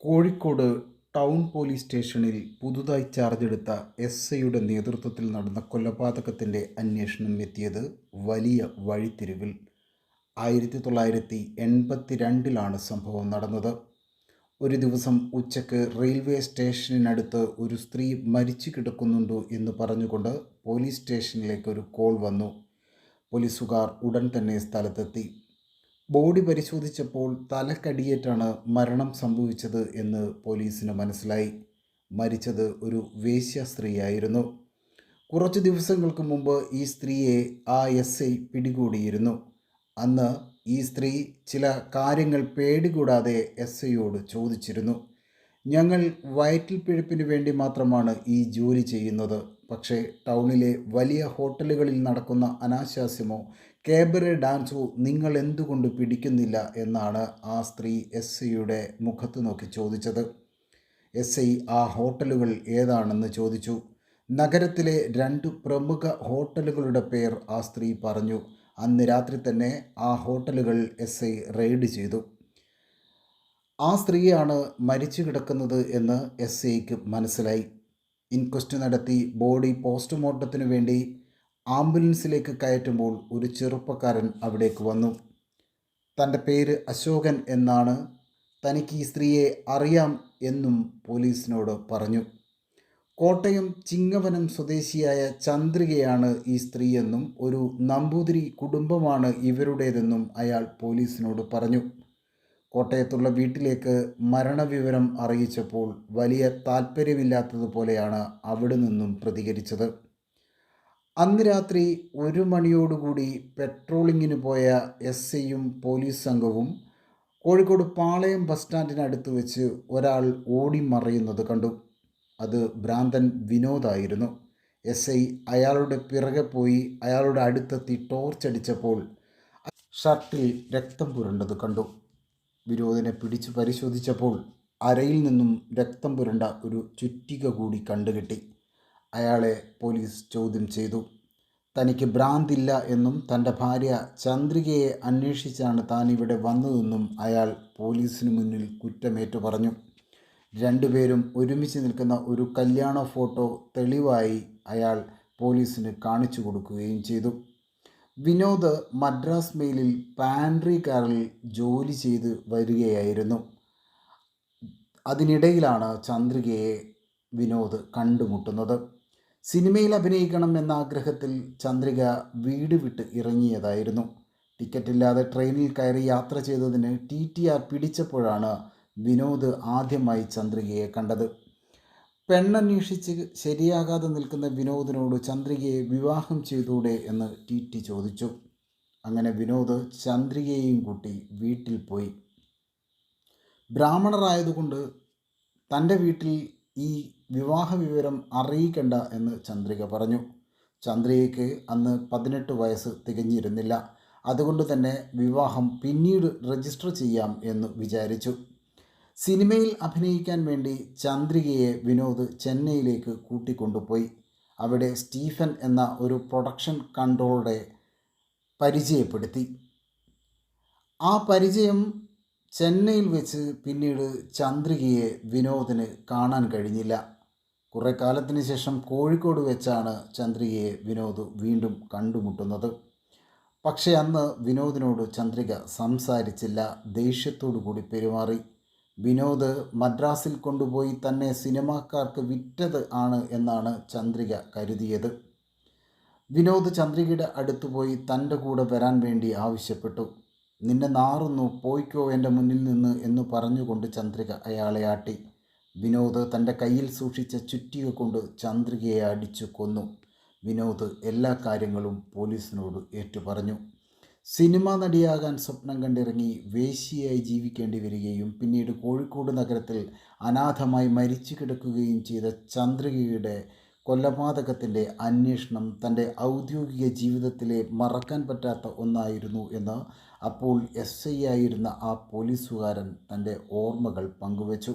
Kozhikode town police സ്റ്റേഷനിൽ പുതുതായി ചാർജെടുത്ത S ഐയുടെ നേതൃത്വത്തിൽ നടന്ന കൊലപാതകത്തിന്റെ അന്വേഷണം എത്തിയത് വലിയ വഴിത്തിരിവിൽ. ആയിരത്തി തൊള്ളായിരത്തി എൺപത്തി രണ്ടിലാണ് സംഭവം നടന്നത്. ഒരു ദിവസം ഉച്ചയ്ക്ക് റെയിൽവേ സ്റ്റേഷനടുത്ത് ഒരു സ്ത്രീ മരിച്ചു കിടക്കുന്നുണ്ടോ എന്ന് പറഞ്ഞുകൊണ്ട് പോലീസ് സ്റ്റേഷനിലേക്ക് ഒരു കോൾ വന്നു. പോലീസുകാർ ഉടൻ തന്നെ സ്ഥലത്തെത്തി. ബോഡി പരിശോധിച്ചപ്പോൾ തലക്കടിയേറ്റാണ് മരണം സംഭവിച്ചത് എന്ന് പോലീസിന് മനസ്സിലായി. മരിച്ചത് ഒരു വേശ്യ സ്ത്രീയായിരുന്നു. കുറച്ച് ദിവസങ്ങൾക്ക് മുമ്പ് ഈ സ്ത്രീയെ ആ എസ് ഐ പിടികൂടിയിരുന്നു. അന്ന് ഈ സ്ത്രീ ചില കാര്യങ്ങൾ പേടികൂടാതെ എസ് ഐയോട് ചോദിച്ചിരുന്നു. ഞങ്ങൾ വയറ്റിൽ പിഴപ്പിന് വേണ്ടി മാത്രമാണ് ഈ ജോലി ചെയ്യുന്നത്. പക്ഷേ ടൗണിലെ വലിയ ഹോട്ടലുകളിൽ നടക്കുന്ന അനാശാസ്യമോ കേബറെ ഡാൻസു നിങ്ങൾ എന്തുകൊണ്ട് പിടിക്കുന്നില്ല എന്നാണ് ആ സ്ത്രീ എസ് ഐയുടെ മുഖത്ത് നോക്കി ചോദിച്ചത്. എസ് ഐ ആ ഹോട്ടലുകൾ ഏതാണെന്ന് ചോദിച്ചു. നഗരത്തിലെ രണ്ട് പ്രമുഖ ഹോട്ടലുകളുടെ പേർ ആ സ്ത്രീ പറഞ്ഞു. അന്ന് രാത്രി തന്നെ ആ ഹോട്ടലുകൾ എസ് ഐ റെയ്ഡ് ചെയ്തു. ആ സ്ത്രീയാണ് മരിച്ചു കിടക്കുന്നത് എന്ന് എസ് ഐക്ക് മനസ്സിലായി. ഇൻക്വസ്റ്റ് നടത്തി ബോഡി പോസ്റ്റ്മോർട്ടത്തിനു വേണ്ടി ആംബുലൻസിലേക്ക് കയറ്റുമ്പോൾ ഒരു ചെറുപ്പക്കാരൻ അവിടേക്ക് വന്നു. തന്റെ പേര് അശോകൻ എന്നാണ് തനിക്ക് ഈ സ്ത്രീയെ അറിയാം എന്നും പോലീസിനോട് പറഞ്ഞു. കോട്ടയം ചിങ്ങവനം സ്വദേശിയായ ചന്ദ്രികയാണ് ഈ സ്ത്രീയെന്നും ഒരു നമ്പൂതിരി കുടുംബമാണ് ഇവരുടേതെന്നും അയാൾ പോലീസിനോട് പറഞ്ഞു. കോട്ടയത്തുള്ള വീട്ടിലേക്ക് മരണവിവരം അറിയിച്ചപ്പോൾ വലിയ താല്പര്യമില്ലാത്തതുപോലെയാണ് അവിടെ നിന്നും പ്രതികരിച്ചത്. അന്ന് രാത്രി ഒരു മണിയോടുകൂടി പെട്രോളിങ്ങിന് പോയ എസ് ഐയും പോലീസ് സംഘവും കോഴിക്കോട് പാളയം ബസ് സ്റ്റാൻഡിനടുത്ത് വെച്ച് ഒരാൾ ഓടി മറയുന്നത് കണ്ടു. അത് ഭ്രാന്തൻ വിനോദായിരുന്നു എസ് ഐ അയാളുടെ പിറകെ പോയി അയാളുടെ അടുത്തെത്തി ടോർച്ചടിച്ചപ്പോൾ ഷർട്ടിൽ രക്തം പുരണ്ടത് കണ്ടു. വിനോദിനെ പിടിച്ചു പരിശോധിച്ചപ്പോൾ അരയിൽ നിന്നും രക്തം പുരണ്ട ഒരു ചുറ്റിക കൂടി കണ്ടുകിട്ടി. അയാളെ പോലീസ് ചോദ്യം ചെയ്തു. തനിക്ക് ഭ്രാന്തില്ല എന്നും തന്റെ ഭാര്യ ചന്ദ്രികയെ അന്വേഷിച്ചാണ് താൻ ഇവിടെ വന്നതെന്നും അയാൾ പോലീസിന് മുന്നിൽ കുറ്റമേറ്റു പറഞ്ഞു. രണ്ടുപേരും ഒരുമിച്ച് നിൽക്കുന്ന ഒരു കല്യാണ ഫോട്ടോ തെളിവായി അയാൾ പോലീസിന് കാണിച്ചു കൊടുക്കുകയും ചെയ്തു. വിനോദ് മദ്രാസ് മെയിലിൽ പാൻട്രി കാറിൽ ജോലി ചെയ്ത് വരികയായിരുന്നു. അതിനിടയിലാണ് ചന്ദ്രികയെ വിനോദ് കണ്ടുമുട്ടുന്നത്. സിനിമയിൽ അഭിനയിക്കണം എന്ന ആഗ്രഹത്തിൽ ചന്ദ്രിക വീട് വിട്ട് ഇറങ്ങിയതായിരുന്നു. ടിക്കറ്റ് ഇല്ലാതെ ട്രെയിനിൽ കയറി യാത്ര ചെയ്തതിന് ടി ടി ആർ പിടിച്ചപ്പോഴാണ് വിനോദ് ആദ്യമായി ചന്ദ്രികയെ കണ്ടത്. പെണ്ണന്വേഷിച്ച് ശരിയാകാതെ നിൽക്കുന്ന വിനോദിനോട് ചന്ദ്രികയെ വിവാഹം ചെയ്തൂടെ എന്ന് ടി ടി ചോദിച്ചു. അങ്ങനെ വിനോദ് ചന്ദ്രികയെയും കൂട്ടി വീട്ടിൽ പോയി. ബ്രാഹ്മണറായതുകൊണ്ട് തന്റെ വീട്ടിൽ ഈ വിവാഹ വിവരം അറിയിക്കണ്ട എന്ന് ചന്ദ്രിക പറഞ്ഞു. ചന്ദ്രികയ്ക്ക് അന്ന് പതിനെട്ട് വയസ്സ് തികഞ്ഞിരുന്നില്ല. അതുകൊണ്ട് തന്നെ വിവാഹം പിന്നീട് രജിസ്റ്റർ ചെയ്യാം എന്ന് വിചാരിച്ചു. സിനിമയിൽ അഭിനയിക്കാൻ വേണ്ടി ചന്ദ്രികയെ വിനോദ് ചെന്നൈയിലേക്ക് കൂട്ടിക്കൊണ്ടുപോയി. അവിടെ സ്റ്റീഫൻ എന്ന ഒരു പ്രൊഡക്ഷൻ കൺട്രോളുടെ പരിചയപ്പെടുത്തി. ആ പരിചയം ചെന്നൈയിൽ വെച്ച് പിന്നീട് ചന്ദ്രികയെ വിനോദിന് കാണാൻ കഴിഞ്ഞില്ല. കുറേ കാലത്തിന് ശേഷം കോഴിക്കോട് വെച്ചാണ് ചന്ദ്രികയെ വിനോദ് വീണ്ടും കണ്ടുമുട്ടുന്നത്. പക്ഷേ അന്ന് വിനോദിനോട് ചന്ദ്രിക സംസാരിച്ചില്ല. ദേഷ്യത്തോടു കൂടി പെരുമാറി. വിനോദ് മദ്രാസിൽ കൊണ്ടുപോയി തന്നെ സിനിമാക്കാർക്ക് വിറ്റത് ആണ് എന്നാണ് ചന്ദ്രിക കരുതിയത്. വിനോദ് ചന്ദ്രികയുടെ അടുത്തുപോയി തന്റെ കൂടെ വരാൻ വേണ്ടി ആവശ്യപ്പെട്ടു. നിന്നെ നാറുന്നു പോയിക്കോ എന്റെ മുന്നിൽ നിന്ന് എന്ന് പറഞ്ഞുകൊണ്ട് ചന്ദ്രിക അയാളെ ആട്ടി. വിനോദ് തന്റെ കയ്യിൽ സൂക്ഷിച്ച ചുറ്റിക കൊണ്ട് ചന്ദ്രികയെ അടിച്ചു കൊന്നു. വിനോദ് എല്ലാ കാര്യങ്ങളും പോലീസിനോട് ഏറ്റുപറഞ്ഞു. സിനിമാ നടിയാകാൻ സ്വപ്നം കണ്ടിറങ്ങി വേശിയായി ജീവിക്കേണ്ടി വരികയും പിന്നീട് കോഴിക്കോട് നഗരത്തിൽ അനാഥമായി മരിച്ചു കിടക്കുകയും ചെയ്ത ചന്ദ്രികയുടെ കൊലപാതകത്തിന്റെ അന്വേഷണം തന്റെ ഔദ്യോഗിക ജീവിതത്തിലെ മറക്കാൻ പറ്റാത്ത ഒന്നായിരുന്നു എന്ന് അപ്പോൾ എസ് ഐ ആയിരുന്ന ആ പോലീസുകാരൻ തന്റെ ഓർമ്മകൾ പങ്കുവച്ചു.